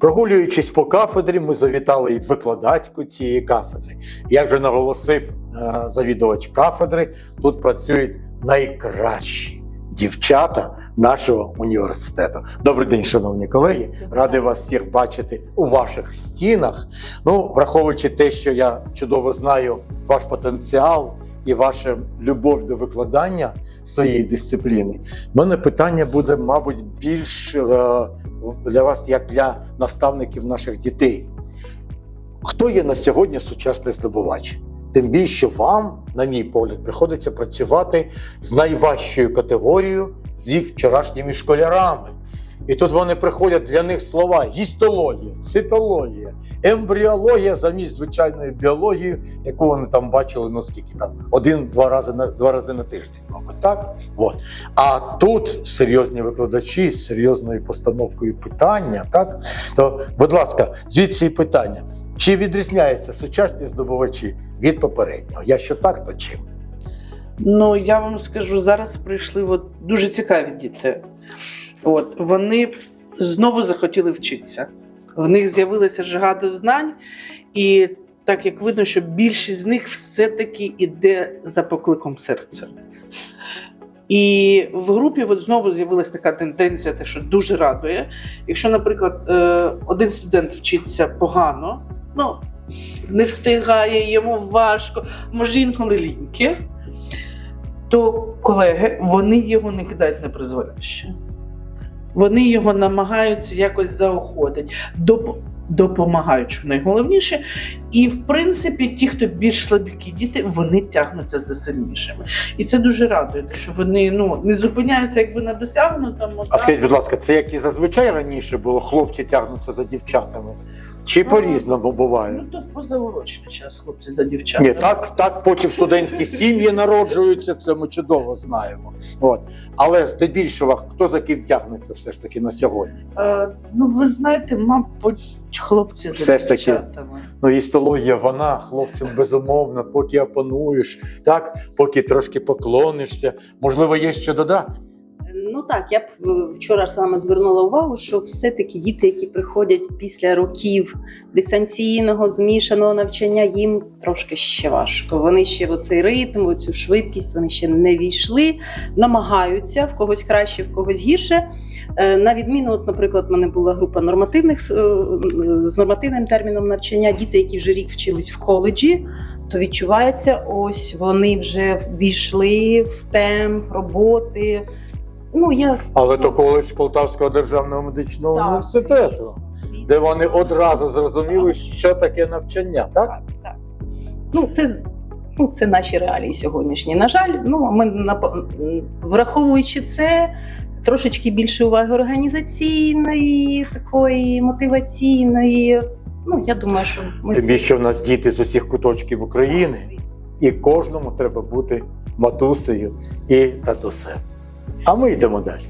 Прогулюючись по кафедрі, ми завітали і викладацьку цієї кафедри. Як вже наголосив е, завідувач кафедри, тут працюють найкращі дівчата нашого університету. Добрий день, шановні колеги. Радий вас всіх бачити у ваших стінах. Ну, враховуючи те, що я чудово знаю ваш потенціал і ваша любов до викладання своєї дисципліни, в мене питання буде, мабуть, більш е, для вас, як для наставників наших дітей. Хто є на сьогодні сучасний здобувач? Тим більше, вам, на мій погляд, приходиться працювати з найважчою категорією зі вчорашніми школярами. І тут вони приходять для них слова гістологія, цитологія, ембріологія замість звичайної біології, яку вони там бачили, ну скільки там, один-два рази на два рази на тиждень, мабуть, так? От. А тут серйозні викладачі з серйозною постановкою питання, так? То, будь ласка, звідси і питання. Чи відрізняються сучасні здобувачі від попереднього? Якщо так, то чим? Ну, я вам скажу, зараз прийшли от дуже цікаві діти. От, вони знову захотіли вчитися. В них з'явилася жага до знань, і так як видно, що більшість з них все-таки йде за покликом серця. І в групі от знову з'явилася така тенденція, те, що дуже радує. Якщо, наприклад, е, один студент вчиться погано, ну, не встигає, йому важко, може інколи ліньки, то колеги вони його не кидають на призволяще. Вони його намагаються якось заохотити, доп- допомагають, що найголовніше. І, в принципі, ті, хто більш слабкі діти, вони тягнуться за сильнішими. І це дуже радує, що вони ну, не зупиняються якби на досягнутому. А скажіть, будь ласка, це як і зазвичай раніше було, хлопці тягнуться за дівчатами? Чи по-різному буває? Ну, то в позаурочний час, хлопці, за дівчатами. Ні, так, так потім студентські сім'ї народжуються, це ми чудово знаємо. От. Але здебільшого, хто за ким тягнеться все ж таки на сьогодні? Е, ну, ви знаєте, мабуть, хлопці за Все ж таки. Ну, істологія вона хлопцям безумовно, поки опануєш, так, поки трошки поклонишся. Можливо, є що додати. Ну так, я б е, вчора саме звернула увагу, що все-таки діти, які приходять після років дистанційного змішаного навчання, їм трошки ще важко. Вони ще в оцей ритм, в цю швидкість вони ще не війшли, намагаються в когось краще, в когось гірше. Е, На відміну, от, наприклад, в мене була група нормативних е, з нормативним терміном навчання, діти, які вже рік вчились в коледжі, то відчувається, ось вони вже війшли в темп роботи. Ну, я Але то коледж Полтавського державного медичного Так, університету, звісно. де вони одразу зрозуміли, що таке навчання, так? Так, так. Ну, це, ну, це наші реалії сьогоднішні. На жаль, ну, ми враховуючи це, трошечки більше уваги організаційної, такої мотиваційної. Ну, я думаю, що ми Тим більше в нас діти з усіх куточків України, Звісно. і кожному треба бути матусею і татусем. А ми йдемо далі.